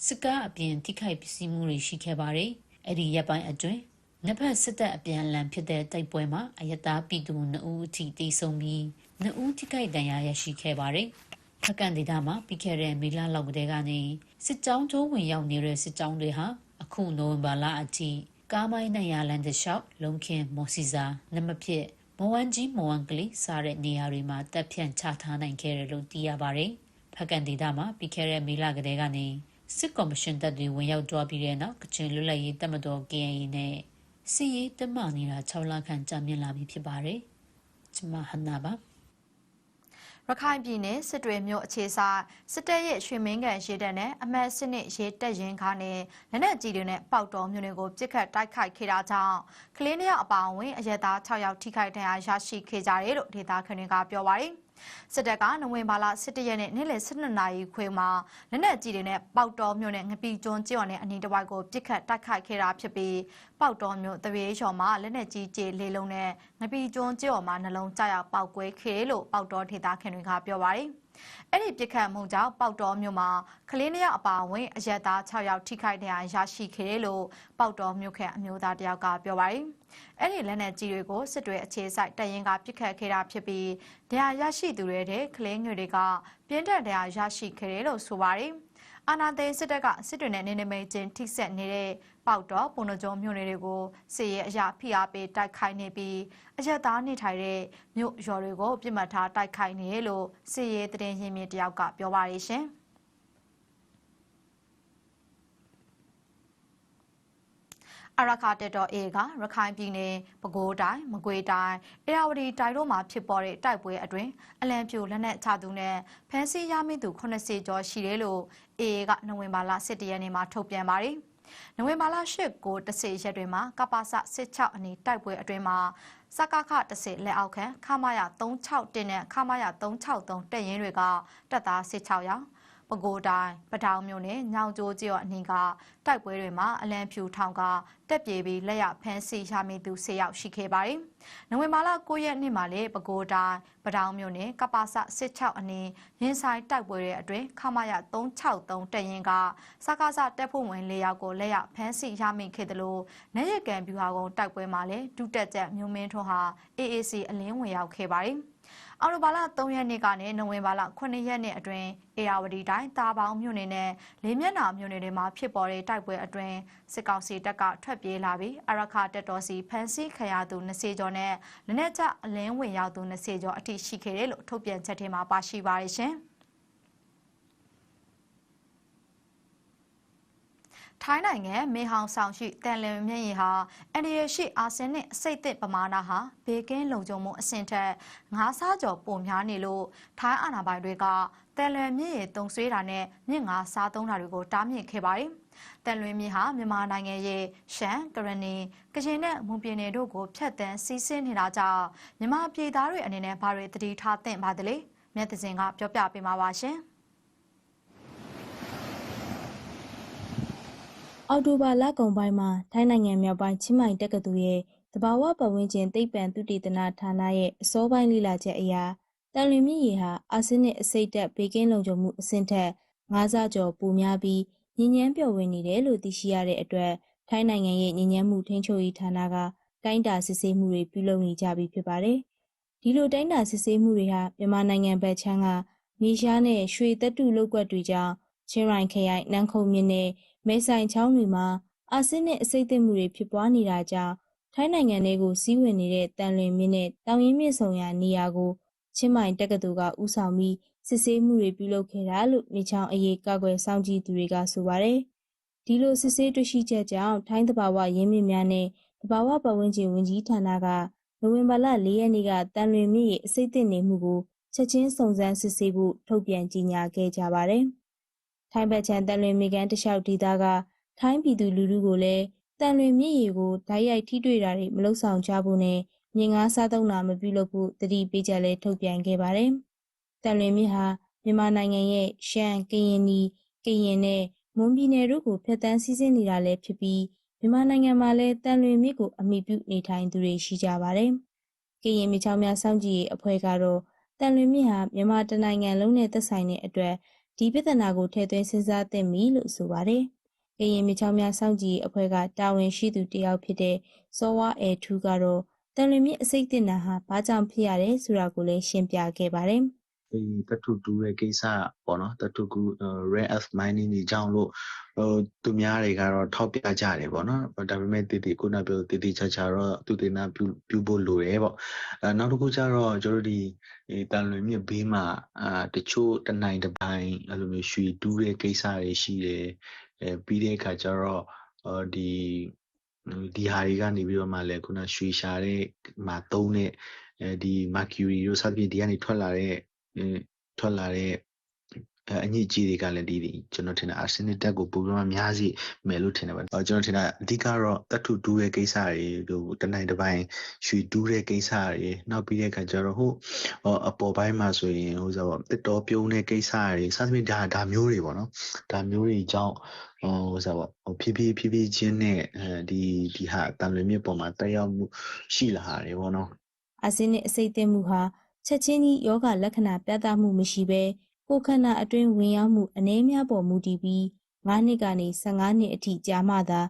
စစ်ကားအပြင်ထိခိုက်ပစ္စည်းမှုတွေရှိခဲ့ပါတယ်။အဲ့ဒီရပ်ပိုင်းအတွင်းနှစ်ဖက်စစ်တပ်အပြန်အလှန်ဖြစ်တဲ့တိုက်ပွဲမှာအယက်သားပြည်သူ2ဦးအထိတိစုံပြီး2ဦးထိခိုက်ဒဏ်ရာရရှိခဲ့ပါတယ်။ဖက်ကန်ဒေတာမှာပြီးခဲ့တဲ့မေလလောက်ကတည်းကနေစစ်ကြောင်းထိုးဝင်ရောက်နေတဲ့စစ်ကြောင်းတွေဟာအခုနိုဝင်ဘာလအထိကားမိုင်းနဲ့ရလန်တလျှောက်လုံခင်းမော်စီစာနမဖြစ် မဝမ်ကြီးမဝမ်ကလေးစားတဲ့နေရာတွေမှာတပ်ဖြန့်ချထားနိုင်ခဲ့တယ်လို့သိရပါတယ်။ဖက်ကန်ဒေတာမှာပြီးခဲ့တဲ့မေလကတည်းကနေစစ်ကော်မရှင်တပ်တွေဝင်ရောက်ကြွားပြီးတဲ့နောက်ကချင်လွတ်လပ်ရေးတပ်မတော် KNA နဲ့စီရေးတမနေတာ6လခန့်ကြာမြင့်လာပြီဖြစ်ပါတယ်။ကျမဟန်နာပါ ရခိုင်ပြည်နယ်စစ်တွေမြို့အခြေဆိုင်စစ်တပ်ရဲ့ရွှေမင်းကန်ရေတပ်နဲ့အမတ်စနစ်ရေတပ်ရင်ခါနဲ့လက်နက်ကြီးတွေနဲ့ပေါက်တော်မြို့တွေကိုပြစ်ခတ်တိုက်ခိုက်ခဲ့တာကြောင့်ကလေးနှစ်ယောက်အပါအဝင်အရက်သား6ယောက်ထိခိုက်ဒဏ်ရာရရှိခဲ့ကြတယ်လို့ဒေသခံတွေကပြောပါတယ်။ စစ်တပ်ကနိုဝင်ဘာလ17ရက်နေ့နေ့လယ်12နာရီခွဲမှာလက်နက်ကြီးတွေနဲ့ပေါက်တော်မြို့နဲ့ငပီကျွန်းကျွန်းနဲ့အနီးတစ်ဝိုက်ကိုပြစ်ခတ်တိုက်ခိုက်ခဲ့တာဖြစ်ပြီးပေါက်တော်မြို့တရေချော်မှာလက်နက်ကြီးကြေလေးလုံးနဲ့ငပီကျွန်းကျွန်းမှာနှလုံးကျရောက်ပောက်ကွဲခဲ့လို့ပေါက်တော်ဒေသခံတွေကပြောပါတယ်။ အဲ့ဒီပြစ်ခတ်မှုကြောင့်ပေါက်တော်မြို့မှာကလေးနှစ်ယောက်အပါအဝင်အရက်သား6ယောက်ထိခိုက်ဒဏ်ရာရရှိခဲ့တယ်လို့ပေါက်တော်မြို့ခန့်အမျိုးသားတယောက်ကပြောပါတယ်။အဲ့ဒီလက်နက်ကြီးတွေကိုစစ်တွေအခြေစိုက်တပ်ရင်းကပြစ်ခတ်ခဲ့တာဖြစ်ပြီးဒဏ်ရာရရှိသူတွေတဲ့ကလေးငယ်တွေကပြင်းထန်ဒဏ်ရာရရှိခဲ့တယ်လို့ဆိုပါတယ်။ အာနာသိန်းစစ်တပ်ကစစ်တွေနဲ့နေနေမိတ်ချင်းထိဆက်နေတဲ့ပေါက်တော့ပုံနှကြုံမြို့နယ်တွေကိုစစ်ရေးအရာဖိအားပေးတိုက်ခိုက်နေပြီးအရက်သားနေထိုင်တဲ့မြို့ရွာတွေကိုပြစ်မှတ်ထားတိုက်ခိုက်နေတယ်လို့စစ်ရေးသတင်းရင်းမြစ်တယောက်ကပြောပါရရှင်။ အရခတက်တော် A ကရခိုင်ပြည်နယ်ပဲခူးတိုင်းမကွေးတိုင်းအေရဝတီတိုင်းတို့မှာဖြစ်ပေါ်တဲ့တိုက်ပွဲအတွင်းအလံပြိုလက်နက်ချသူနဲ့ဖမ်းဆီးရမိသူ80ကျော်ရှိတယ်လို့ A ကနိုဝင်ဘာလ17ရက်နေ့မှာထုတ်ပြန်ပါတယ်။နိုဝင်ဘာလ8ကို10ရက်တွင်မှာကပ္ပစ16အနီးတိုက်ပွဲအတွင်းမှာစကခ10လက်အောက်ခံခမာရ36တင်နဲ့ခမာရ363တက်ရင်တွေကတပ်သား16ယောက် ပဲခူးတိုင်းပထောင်မြို့နယ်ညောင်ကျိုးကျော်အနီးကတိုက်ပွဲတွေမှာအလံဖြူထောင်ကတက်ပြေပြီးလက်ရဖမ်းဆီးရမိသူ10ယောက်ရှိခဲ့ပါတယ်။နိုဝင်ဘာလ9ရက်နေ့မှာလည်းပဲခူးတိုင်းပထောင်မြို့နယ်ကပ္ပစ16အနီးရင်ဆိုင်တိုက်ပွဲတွေအတွင်းခမာရ363တက်ရင်ကစကားစတက်ဖို့ဝင်၄ယောက်ကိုလက်ရဖမ်းဆီးရမိခဲ့တယ်လို့နေရကန်ဗျူဟာကုန်းတိုက်ပွဲမှာလည်းဒုတက်ချက်မျိုးမင်းထွန်းဟာ AAC အလင်းဝင်ရောက်ခဲ့ပါတယ်။ အော်တိုဘာလ3ရက်နေ့ကနေနိုဝင်ဘာလ9ရက်နေ့အတွင်းအေယာဝတီတိုင်းတာပေါင်းမြို့နယ်နဲ့လေးမျက်နှာမြို့နယ်တွေမှာဖြစ်ပေါ်တဲ့တိုက်ပွဲအတွင်းစစ်ကောင်စီတပ်ကထွက်ပြေးလာပြီးအရခတက်တော်စီဖမ်းဆီးခရသူ20ကျော်နဲ့လက်နက်ချအလင်းဝင်ရောက်သူ20ကျော်အထိရှိခဲ့တယ်လို့ထုတ်ပြန်ချက်ထဲမှာပါရှိပါတယ်ရှင်။ ထိုင်းနိုင်ငံမေဟောင်ဆောင်ရှိတန်လင်မြင့်ရီဟာအန်ဒီရရှိအာဆင်နစ်အစိတ်သစ်ပမာဏဟာဘေကင်းလုံခြုံမှုအဆင့်ထက်ငါးဆကျော်ပိုများနေလို့ထိုင်းအာဏာပိုင်တွေကတန်လင်မြင့်ရီတုံဆွေးတာနဲ့မြင့်ငါးစားသုံးတာတွေကိုတားမြစ်ခဲ့ပါတယ်။တန်လွင်မြင့်ဟာမြန်မာနိုင်ငံရဲ့ရှမ်းကရဏီကရင်နဲ့မွန်ပြည်နယ်တို့ကိုဖျက်ဆီးစီးဆင်းနေတာကြောင့်မြန်မာပြည်သားတွေအနေနဲ့ဘာတွေတတိထားသင့်ပါသလဲ။မြတ်တစင်ကပြောပြပေးမှာပါရှင်။ အောက်တိုဘာလကုန်ပိုင်းမှာ ထိုင်းနိုင်ငံမြောက်ပိုင်း ချင်းမိုင်တက္ကသိုလ်ရဲ့ သဘာဝပတ်ဝန်းကျင် သိပ္ပံသုတေသနဌာနရဲ့ အစောပိုင်းလေ့လာချက်အရတန်လွင်မြင့်ရေဟာ အာဆင်းနစ်အဆိပ်တက်ဘေကင်းလုံခြုံမှုအဆင့်ထက် ၅ ဆကျော် ပိုများပြီးညဉ့်ဉန်းပျော်ဝင်နေတယ်လို့ သိရှိရတဲ့အတွက် ထိုင်းနိုင်ငံရဲ့ညဉ့်ဉန်းမှုထိန်းချုပ်ရေးဌာနက တိုင်းတာစစ်ဆေးမှုတွေ ပြုလုပ်နေကြပြီ ဖြစ်ပါတယ်။ဒီလို တိုင်းတာစစ်ဆေးမှုတွေဟာ မြန်မာနိုင်ငံဘက်ခြမ်းကမြေရှားနဲ့ ရွှေသက်တုလောက်ကွက်တွေကြောင့် ချင်းရိုင်ခရိုင်နန်းခုံမြစ်နဲ့ မဲဆိုင်ချောင်းတွေမှာအာဆင်းနစ်အဆိပ်သင့်မှုတွေဖြစ်ပွားနေတာကြောင့်ထိုင်းနိုင်ငံထဲကိုစီးဝင်နေတဲ့တန်လွင်မြစ်နဲ့တောင်ရင်မြစ်ဆုံရာနေရာကိုချင်းမိုင်တက္ကသိုလ်ကဥဆောင်ပြီးစစ်ဆေးမှုတွေပြုလုပ်ခဲ့တာလို့နေချောင်းအရေးကာကွယ်စောင့်ကြည့်သူတွေကဆိုပါတယ်။ဒီလိုစစ်ဆေးတွေ့ရှိချက်ကြောင့်ထိုင်းတဘာဝရင်းမြစ်များနဲ့တဘာဝပတ်ဝန်းကျင်ဝန်ကြီးဌာနကနိုဝင်ဘာလ၄ရက်နေ့ကတန်လွင်မြစ်ရဲ့အဆိပ်သင့်နေမှုကိုချက်ချင်းစုံစမ်းစစ်ဆေးဖို့ထုတ်ပြန်ကြေညာခဲ့ကြပါတယ်။ ထိုင်းဘက်ခြမ်းတန်လွင်မြေကမ်းတလျှောက်ဒေသကထိုင်းပြည်သူလူထုကိုလည်းတန်လွင်မြစ်ရေကိုဓာတ်ရိုက်ထိတွေ့တာတွေမလုပ်ဆောင်ကြဖို့နဲ့မြေငါးစားသုံးတာမပြုလုပ်ဖို့တတိပေးချက်လည်းထုတ်ပြန်ခဲ့ပါတယ်။တန်လွင်မြစ်ဟာမြန်မာနိုင်ငံရဲ့ရှမ်း၊ကရင်နီ၊ကရင်နဲ့မွန်ပြည်နယ်တို့ကိုဖျက်ဆီးစီးဆင်းနေတာလည်းဖြစ်ပြီးမြန်မာနိုင်ငံမှာလည်းတန်လွင်မြစ်ကိုအမိပြုနေထိုင်သူတွေရှိကြပါတယ်။ကရင်မြချောင်းများစောင့်ကြည့်ရေးအဖွဲ့ကတော့တတန်လွင်မြစ်ဟာမြန်မာတနိုင်ငံလုံးနဲ့သက်ဆိုင်တဲ့အတွက် ဒီပြဿနာကိုထည့်သွင်းစဉ်းစားသင့်ပြီလို့ဆိုပါတယ်။ကရင်မြချောင်းများစောင့်ကြည့်ရေးအဖွဲ့ကတာဝန်ရှိသူတစ်ယောက်ဖြစ်တဲ့စောဝါအဲထူးကတော့တန်လွင်မြစ်အစိတ်တင်တာဟာဘာကြောင့်ဖြစ်ရတယ်ဆိုတာကိုလည်းရှင်းပြခဲ့ပါတယ်။ ဒီတထုတူရဲ့ကိစ္စပေါ့နော်တထုကူ rare earth mining တွေကြောင့်လို့ဟိုသူများတွေကတော့ထောက်ပြကြတယ်ပေါ့နော်ဒါပေမဲ့တည်တည်ခုနပြောတည်တည်ချာချာတော့သူတင်နာပြုပြုဖို့လိုတယ်ပေါ့အဲနောက်တစ်ခုကျတော့ကျွန်တော်တို့ဒီတန်လွင်မြစ်ဘေးမှာအာတချို့တနိုင်တစ်ပိုင်းအဲ့လိုမျိုးရွှေတူးတဲ့ကိစ္စတွေရှိတယ်အဲပြီးတဲ့အခါကျတော့အော်ဒီဒီဟာတွေကနေပြီးတော့မှလည်းခုနရွှေရှာတဲ့မှာသုံးတဲ့အဲဒီ mercury တို့စသဖြင့်ဒီကနေထွက်လာတဲ့ ထွက်လာတဲ့အညစ်အကြေးတွေကလည်းဒီကျွန်တော်ထင်တာ arsenic ဓာတ်ကိုပိုပြီးမှများစီမယ်လို့ထင်တယ်ဗျ။ကျွန်တော်ထင်တာအဓိကတော့တတ်ထုတူးတဲ့ကိစ္စတွေဟိုတနိုင်တစ်ပိုင်းရွှေတူးတဲ့ကိစ္စတွေနောက်ပြီးတဲ့အခါကျတော့ဟိုအပေါ်ပိုင်းမှာဆိုရင်ဟိုဆိုတော့တစ်တော်ပြုံးတဲ့ကိစ္စတွေစသဖြင့်ဒါဒါမျိုးတွေပေါ့နော်။ဒါမျိုးတွေကြောင့်ဟိုဆိုတော့ဟိုဖြည်းဖြည်းဖြည်းဖြည်းချင်းနဲ့အဲဒီဒီဟာတန်လွင်မြစ်ပေါ်မှာတက်ရောက်မှုရှိလာတယ်ပေါ့နော်။အာဆင်းနစ်အစိတ်အသင့်မှုဟာ ချက်ချင်းကြီးယောဂလက္ခဏာပြသမှုမရှိဘဲကိုယ်ခန္ဓာအတွင်းဝင်ရောက်မှုအနည်းများပေါ်မူတည်ပြီး9နှစ်ကနေ15နှစ်အထိကြာမှသာ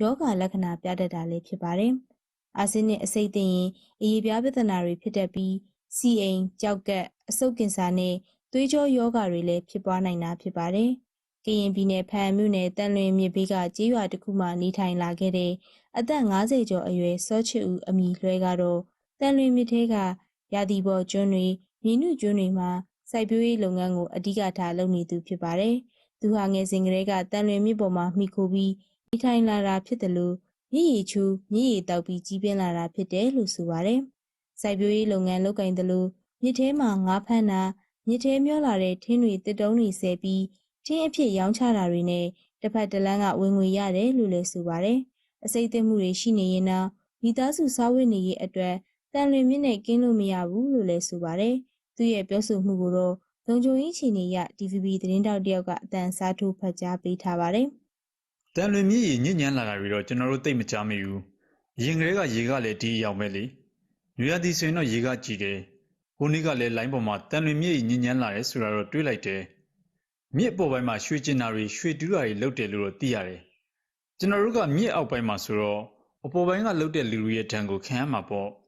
ယောဂလက္ခဏာပြတတ်တာလည်းဖြစ်ပါတယ်။အာဆင်းနစ်အစိတ်အသင့်ရင်အရေးပြားပြဿနာတွေဖြစ်တတ်ပြီးစီအိမ်ကြောက်ကက်အဆုတ်ကင်ဆာနဲ့သွေးကြောယောဂတွေလည်းဖြစ်ပွားနိုင်တာဖြစ်ပါတယ်။ကရင်ပြည်နယ်ဖန်မြို့နယ်တန်လွင်မြစ်ဘေးကကြေးရွာတစ်ခုမှနေထိုင်လာခဲ့တဲ့အသက်50ကျော်အရွယ်စောချစ်ဦးအမိလွှဲကတော့တန်လွင်မြစ်ထဲက ရာသီပေါ်ကျွန်းတွေမြေနုကျွန်းတွေမှာစိုက်ပျိုးရေးလုပ်ငန်းကိုအဓိကထားလုပ်နေသူဖြစ်ပါတယ်။သူဟာငယ်စဉ်ကတည်းကတန်လွင်မြစ်ပေါ်မှာမှီခိုပြီးနေထိုင်လာတာဖြစ်တယ်လို့မြည်ရည်ချူမြည်ရည်တောက်ပြီးကြီးပြင်းလာတာဖြစ်တယ်လို့ဆိုပါတယ်။စိုက်ပျိုးရေးလုပ်ငန်းလုပ်ကင်တယ်လို့မြစ်ထဲမှာငါးဖမ်းတာမြစ်ထဲမျောလာတဲ့ထင်းတွေတစ်တုံးတွေဆဲပြီးထင်းအဖြစ်ရောင်းချတာတွေနဲ့တစ်ဖက်တစ်လမ်းကဝင်ငွေရတယ်လို့လည်းဆိုပါတယ်။အစိမ့်သိမှုတွေရှိနေရင်တော့မိသားစုစားဝတ်နေရေးအတွက် တန်လွင်မြင့်နဲ့ကင်းလို့မရဘူးလို့လည်းဆိုပါတယ်။သူရဲ့ပြောဆိုမှုကိုတော့လုံခြုံရေးချီနေရ DVB သတင်းတောက်တယောက်ကအတန်စားထိုးဖတ်ကြားပေးထားပါတယ်တန်လွင်မြစ်ရေညစ်ညမ်းလာတာပြီးတော့ကျွန်တော်တို့သိမကြမိဘူး။ရင်ကလေးကရေကလည်းဒီအရောက်ပဲလေ။ညရသည်ဆိုရင်တော့ရေကကြည်တယ်။ဟိုနေ့ကလည်းလိုင်းပေါ်မှာတန်လွင်မြစ်ရေညစ်ညမ်းလာတယ်ဆိုတာတော့တွေးလိုက်တယ်။မြစ်ပေါ်ပိုင်းမှာရွှေကျင်နာတွေရွှေတူးတာတွေလုပ်တယ်လို့တော့သိရတယ်။ကျွန်တော်တို့ကမြစ်အောက်ပိုင်းမှာဆိုတော့အပေါ်ပိုင်းကလှုပ်တဲ့လူတွေရဲ့ဒဏ်ကိုခံရမှာပေါ့။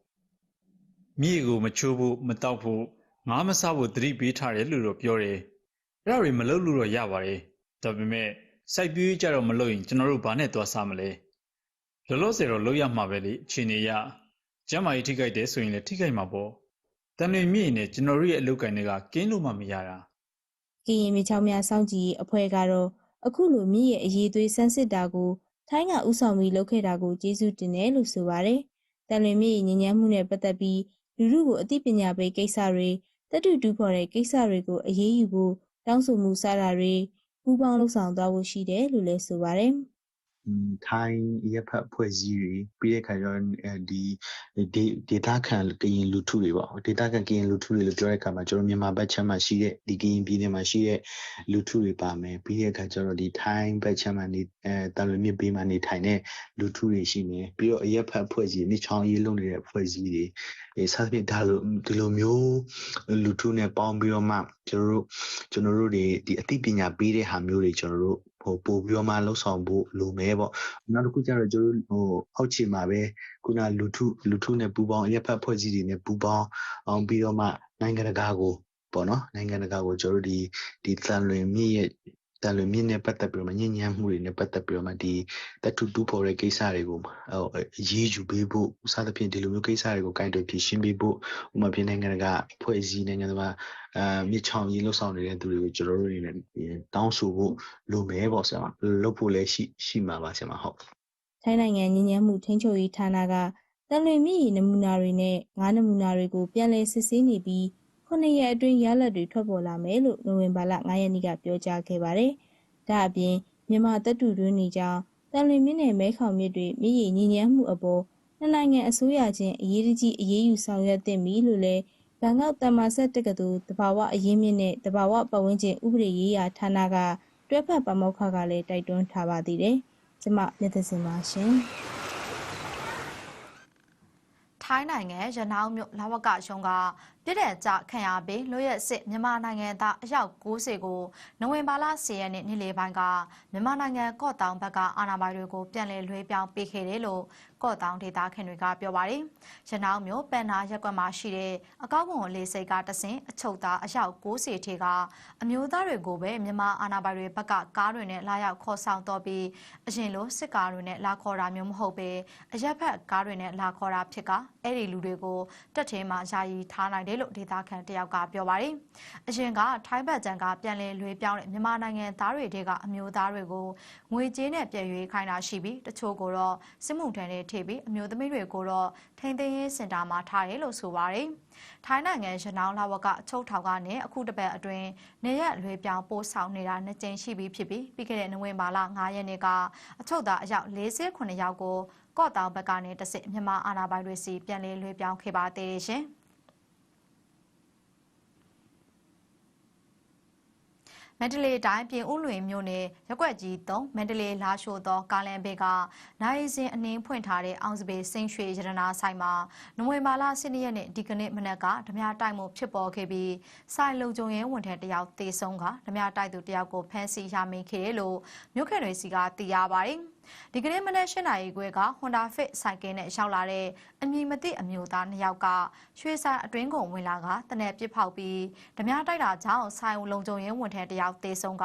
မြစ်ကိုမချိုးဖို့မတောက်ဖို့ငါးမစားဖို့သတိပေးထားတယ်လို့တော့ပြောတယ်။အဲ့ဒါတွေမလုပ်လို့တော့ရပါတယ်။ဒါပေမဲ့စိုက်ပျိုးရေးကြတော့မလုပ်ရင်ကျွန်တော်တို့ဘာနဲ့သွားစားမလဲ။လောလောဆယ်တော့လုပ်ရမှာပဲလေအခြေအနေရ။ကျမ်းမာရေးထိခိုက်တယ်ဆိုရင်လည်းထိခိုက်မှာပေါ့။တန်လွင်မြင့်နဲ့ကျွန်တော်တို့ရဲ့အလုပ်ကိုင်တွေကကင်းလို့မှမရတာ။ကရင်မြေချောင်းများစောင့်ကြည့်ရေးအဖွဲ့ကတော့အခုလိုမြစ်ရဲ့အရေးသွေးဆန်းစစ်တာကိုထိုင်းကဥဆောင်ပြီးလုပ်ခဲ့တာကိုကျေးဇူးတင်တယ်လို့ဆိုပါတယ်။တန်လွင်မြစ်ရဲ့ညဉ့်ညမ်းမှုနဲ့ပတ်သက်ပြီး လူမှုကိုအသိပညာပေးကိစ္စတွေတက်တူတူဖော်တဲ့ကိစ္စတွေကိုအရေးယူဖို့တောင်းဆိုမှုစတာတွေပူးပေါင်းလှုပ်ဆောင်သွားဖို့ရှိတယ်လို့လည်းဆိုပါတယ်။ ထိုင်းရပ်ဖက်ဖွဲ့စည်းတွေပြီးတဲ့ခါကျတော့ဒီဒေတာခံကရင်လူထုတွေပေါ့ဒေတာခံကရင်လူထုတွေလို့ပြောတဲ့အခါမှာကျွန်တော်မြန်မာဘက်ခြမ်းမှာရှိတဲ့ဒီကရင်ပြည်နယ်မှာရှိတဲ့လူထုတွေပါမယ်ပြီးတဲ့အခါကျတော့ဒီထိုင်းဘက်ခြမ်းမှာနေအဲတာလွေမြစ်ဘေးမှာနေထိုင်တဲ့လူထုတွေရှိမယ်ပြီးတော့အရက်ဖက်ဖွဲ့စည်းမြစ်ချောင်းရေးလုပ်နေတဲ့ဖွဲ့စည်းတွေအဲစသဖြင့်ဒါလိုဒီလိုမျိုးလူထုနဲ့ပေါင်းပြီးတော့မှကျွန်တော်တို့ကျွန်တော်တို့တွေဒီအသိပညာပေးတဲ့ဟာမျိုးတွေကျွန်တော်တို့ ဟိုပို့ပြီးတော့မှလှုပ်ဆောင်ဖို့လိုမယ်ပေါ့နောက်တစ်ခုကျတော့ကျွန်တော်တို့ဟိုအောက်ခြေမှာပဲခုနလူထုလူထုနဲ့ပူးပေါင်းရပ်ဖက်ဖွဲ့စည်းတွေနဲ့ပူးပေါင်းအောင်ပြီးတော့မှနိုင်ငံတကာကိုပေါ့နော်နိုင်ငံတကာကိုကျွန်တော်တို့ဒီဒီသံလွင်မြစ်ရဲ့ တန်လွင်မြင့်နဲ့ပတ်သက်ပြီးတော့ညဉ့်ညမ်းမှုတွေနဲ့ပတ်သက်ပြီးတော့မှဒီတတူတူဖော်တဲ့ကိစ္စတွေကိုဟိုအရေးယူပေးဖို့စသဖြင့်ဒီလိုမျိုးကိစ္စတွေကိုကင်တွယ်ဖြေရှင်းပေးဖို့ဥပမာပြင်နိုင်ငံကဖွဲ့စည်းနိုင်ငံသားအာမြစ်ချောင်းကြီးလှုပ်ဆောင်နေတဲ့သူတွေကိုကျွန်တော်တို့တွေနဲ့တောင်းဆိုဖို့လိုမယ်ပေါ့ဆရာမလုပ်ဖို့လည်းရှိရှိမှာပါဆရာမဟုတ်ထိုင်းနိုင်ငံညဉ့်ညမ်းမှုထိန်းချုပ်ရေးဌာနကတန်လွင်မြစ်ရေနမူနာတွေနဲ့ငါးနမူနာတွေကိုပြန်လည်စစ်ဆေးနေပြီး ခုနှစ်ရက်အတွင်းရလဒ်တွေထွက်ပေါ်လာမယ်လို့နိုဝင်ဘာလ9ရက်နေ့ကပြောကြားခဲ့ပါတယ်။ဒါအပြင်မြန်မာတပ်တူတွင်းနေကြောင်းတန်လွင်မြစ်နယ်မဲခေါင်မြစ်တွေမြစ်ရေညဉ့်ညမ်းမှုအပေါ်နှစ်နိုင်ငံအစိုးရချင်းအရေးတကြီးအရေးယူဆောင်ရွက်သင့်ပြီလို့လည်းဘန်ကောက်တမ္မာဆက်တက္ကသိုလ်တဘာဝအရင်းမြစ်နဲ့တဘာဝပတ်ဝန်းကျင်ဥပဒေရေးရာဌာနကတွဲဖက်ပါမောက္ခကလည်းတိုက်တွန်းထားပါသေးတယ်။ကျမမြတ်သစင်ပါရှင်။ထိုင်းနိုင်ငံရနောင်းမြို့လဝကရုံးက ပြည့်တဲ့ကြခံရပြီးလွရက်စစ်မြန်မာနိုင်ငံသားအယောက်90ကိုနိုဝင်ဘာလ10ရက်နေ့နေ့လယ်ပိုင်းကမြန်မာနိုင်ငံကော့တောင်ဘက်ကအာဏာပိုင်တွေကိုပြန်လည်လွှဲပြောင်းပေးခဲ့တယ်လို့ကော့တောင်ဒေသခံတွေကပြောပါတယ်။ရနောင်းမျိုးပန်နာရက်ကွက်မှာရှိတဲ့အကောက်ဝံလေးစိတ်ကတဆင်အချုပ်သားအယောက်90ထေကအမျိုးသားတွေကိုပဲမြန်မာအာဏာပိုင်တွေဘက်ကကားတွေနဲ့လာရောက်ခေါ်ဆောင်တော့ပြီးအရင်လိုစစ်ကားတွေနဲ့လာခေါ်တာမျိုးမဟုတ်ပဲအရက်ဖက်ကားတွေနဲ့လာခေါ်တာဖြစ်က အဲ့ဒီလူတွေကိုတက်ထဲမှာယာယီထားနိုင်တယ်လို့ဒေသခံတယောက်ကပြောပါတယ်။အရင်ကထိုင်းဘက်ကျန်ကပြန်လည်လွေပြောင်းတဲ့မြန်မာနိုင်ငံသားတွေတဲကအမျိုးသားတွေကိုငွေကြေးနဲ့ပြည်ရွေးခိုင်းတာရှိပြီးတချို့ကိုတော့စစ်မှုထမ်းတွေထိပြီးအမျိုးသမီးတွေကိုတော့ထိန်းသိမ်းရေးစင်တာမှာထားတယ်လို့ဆိုပါတယ်။ထိုင်းနိုင်ငံရနောင်းလာဝကအချုပ်ထောင်ကနေအခုတပတ်အတွင်းနေရက်လွေပြောင်းပို့ဆောင်နေတာနှစ်ကြိမ်ရှိပြီးဖြစ်ပြီးပြီးခဲ့တဲ့နိုဝင်ဘာလ9ရက်နေ့ကအချုပ်သားအယောက်48ယောက်ကို ကော့တောင်ဘက်ကနေတဆင့်မြန်မာအာဏာပိုင်တွေစီပြန်လည်လွှဲပြောင်းခဲ့ပါသေးတယ်ရှင်။မန္တလေးတိုင်းပြင်ဦးလွင်မြို့နယ်ရက်ွက်ကြီး3မန္တလေးလာရှိုးသောကားလန်ဘေးကနိုင်စင်အနှင်းဖွင့်ထားတဲ့အောင်စပေစိန်ရွှေရတနာဆိုင်မှာနိုဝင်ဘာလ12ရက်နေ့ဒီကနေ့မနက်ကဓမြတိုက်မှုဖြစ်ပေါ်ခဲ့ပြီးဆိုင်လုံခြုံရေးဝန်ထမ်းတယောက်တေဆုံးကဓမြတိုက်သူတယောက်ကိုဖမ်းဆီးရမိခဲ့တယ်လို့မြို့ခံတွေစီကသိရပါတယ်။ ဒီကနေ့မနက်၈နာရီခွဲက Honda Fit ဆိုင်ကယ်နဲ့ရောက်လာတဲ့အမည်မသိအမျိုးသားနှစ်ယောက်ကရွှေဆိုင်အတွင်းကိုဝင်လာကတနက်ပစ်ဖောက်ပြီးဓမြတိုက်တာကြောင့်ဆိုင်လုံခြုံရေးဝန်ထမ်းတယောက်တေဆုံးက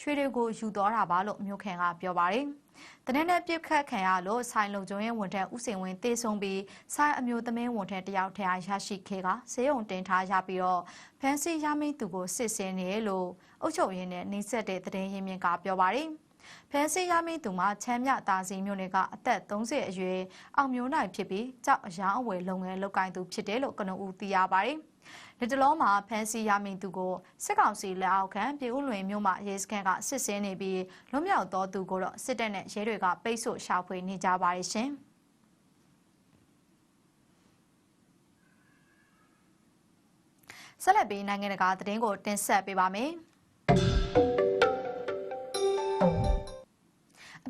ရွှေတွေကိုယူသွားတာပါလို့မြို့ခံကပြောပါတယ်။တနက်နဲ့ပြစ်ခတ်ခံရလို့ဆိုင်လုံခြုံရေးဝန်ထမ်းဦးစင်ဝင်းတေဆုံးပြီးဆိုင်အမျိုးသမီးဝန်ထမ်းတယောက်ထရရရှိခဲ့ကဆေးရုံတင်ထားရပြီးတော့ဖန်စီရမင်းသူကိုစစ်ဆေးနေလို့အုပ်ချုပ်ရေးနဲ့နှိစက်တဲ့တရင်ရင်းမြစ်ကပြောပါတယ်။ ဖမ်းဆီးရမိသူမှာချမ်းမြတာစီမြို့နယ်ကအသက်30အရွယ်အောင်မျိုးနိုင်ဖြစ်ပြီးကြောက်အရာအဝယ်လုပ်ငန်းလုပ်ကိုင်သူဖြစ်တယ်လို့ကနဦးသိရပါတယ်။လက်တလုံးမှာဖမ်းဆီးရမိသူကိုစစ်ကောင်စီလက်အောက်ခံပြည်ဦးလွင်မြို့မှာရဲစခန်းကစစ်ဆေးနေပြီးလွတ်မြောက်သောသူကိုတော့စစ်တပ်နဲ့ရဲတွေကပိတ်ဆို့ရှာဖွေနေကြပါတယ်ရှင်။ဆက်လက်ပြီးနိုင်ငံတကာသတင်းကိုတင်ဆက်ပေးပါမယ်။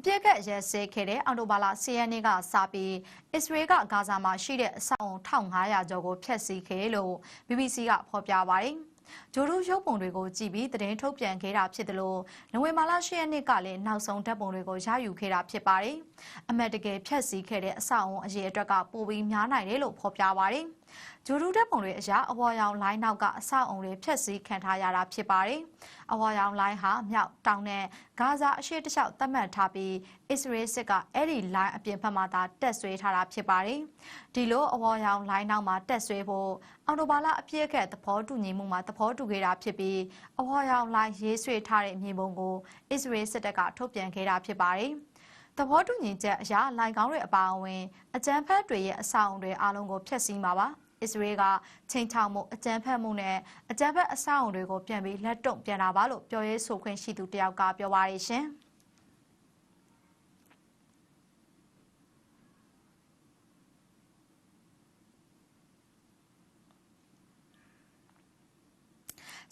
အပြစ်ကက်ရဲစဲခဲ့တဲ့အော်တိုဘာလာ10ရက်နေ့ကစပြီးအစ္စရေးကဂါဇာမှာရှိတဲ့အဆောက်အုံ1500ကျော်ကိုဖျက်ဆီးခဲ့လို့ BBC ကဖော်ပြပါတယ်။ဂျိုဒူရုပ်ပုံတွေကိုကြည့်ပြီးသတင်းထုတ်ပြန်ခဲ့တာဖြစ်တယ်လို့နိုဝင်ဘာလ10ရက်နေ့ကလည်းနောက်ဆုံးဓာတ်ပုံတွေကိုရယူခဲ့တာဖြစ်ပါတယ်။အမတ်တကယ်ဖြတ်စည်းခဲ့တဲ့အဆောက်အုံအရေးအတွက်ကပိုပြီးများနိုင်တယ်လို့ဖော်ပြပါတယ်။ ဂျိုဒူဓာတ်ပုံတွေအရာအဝေါ်ရောင်လိုင်းနောက်ကအဆောက်အုံတွေဖြတ်စည်းခံထားရတာဖြစ်ပါတယ်။အဝေါ်ရောင်လိုင်းဟာမြောက်တောင်နဲ့ဂါဇာအရှေ့တစ်လျှောက်သတ်မှတ်ထားပြီးအစ္စရေးစစ်ကအဲ့ဒီလိုင်းအပြင်ဘက်မှာသာတက်ဆွဲထားတာဖြစ်ပါတယ်။ဒီလိုအဝေါ်ရောင်လိုင်းနောက်မှာတက်ဆွဲဖို့အော်တိုဘာလအပြည့်အခက်သဘောတူညီမှုမှာသဘောတူခဲ့တာဖြစ်ပြီးအဝေါ်ရောင်လိုင်းရေးဆွဲထားတဲ့မြေပုံကိုအစ္စရေးစစ်တပ်ကထုတ်ပြန်ခဲ့တာဖြစ်ပါတယ်။သဘောတူညီချက်အရလိုင်ကောင်းတွေအပါအဝင်အကြမ်းဖက်တွေရဲ့အဆောင်တွေအားလုံးကိုဖျက်ဆီးမှာပါ အစ္စရေးကချိန်ချောက်မှုအကြမ်းဖက်မှုနဲ့အကြမ်းဖက်အဆောက်အုံတွေကိုပြန်ပြီးလက်တုံ့ပြန်တာပါလို့ပြောရေးဆိုခွင့်ရှိသူတယောက်ကပြောပါရရှင်။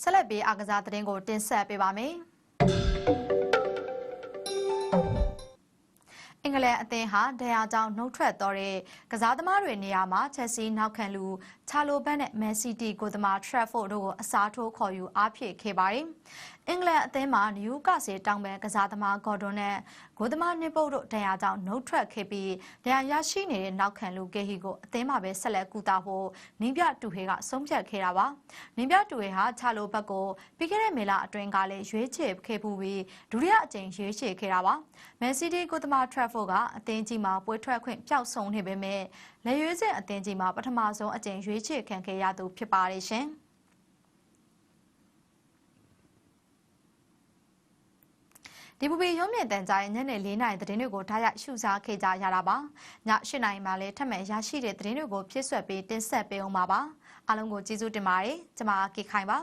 ဆက်လက်ပြီးအကစားသတင်းကိုတင်ဆက်ပေးပါမယ်။ င်္ဂလန်အသင်းဟာဒဏ်ရာကြောင့်နှုတ်ထွက်တော်တဲ့ကစားသမားတွေနေရာမှာချက်စီနောက်ခံလူချာလိုဘတ်နဲ့မန်စီးတီးကိုသမားထရက်ဖို့တို့ကိုအစားထိုးခေါ်ယူအားဖြည့်ခဲ့ပါတယ်။ အင်္ဂလန်အသင်းမှာနယူကာဆယ်တောင်ပန်ကစားသမားဂေါ်ဒွန်နဲ့ဂိုသမားနစ်ပုတ်တို့ဒဏ်ရာကြောင့်နှုတ်ထွက်ခဲ့ပြီးဒဏ်ရာရရှိနေတဲ့နောက်ခံလူဂေဟီကိုအသင်းမှာပဲဆက်လက်ကူတာဖို့နင်းပြတူဟေကဆုံးဖြတ်ခဲ့တာပါနင်းပြတူဟေဟာချာလိုဘက်ကိုပြီးခဲ့တဲ့မေလအတွင်းကလည်းရွေးချယ်ခဲ့ပူပြီးဒုတိယအကြိမ်ရွေးချယ်ခဲ့တာပါမန်စီးတီးဂိုသမားထရက်ဖို့ကအသင်းကြီးမှာပွဲထွက်ခွင့်ပျောက်ဆုံးနေပေမဲ့လက်ရွေးစင်အသင်းကြီးမှာပထမဆုံးအကြိမ်ရွေးချယ်ခံခဲ့ရသူဖြစ်ပါတယ်ရှင်။ ဒီပူပီရုံးမြင့်တန်ကြားရဲ့ညနေ၄နာရီသတင်းတွေကိုထားရရှုစားခဲ့ကြရတာပါည၈နာရီမှလည်းထပ်မံရရှိတဲ့သတင်းတွေကိုဖြည့်ဆွက်ပေးတင်ဆက်ပေးအောင်ပါပါအားလုံးကိုကျေးဇူးတင်ပါတယ်ကျွန်မကေခိုင်ပါ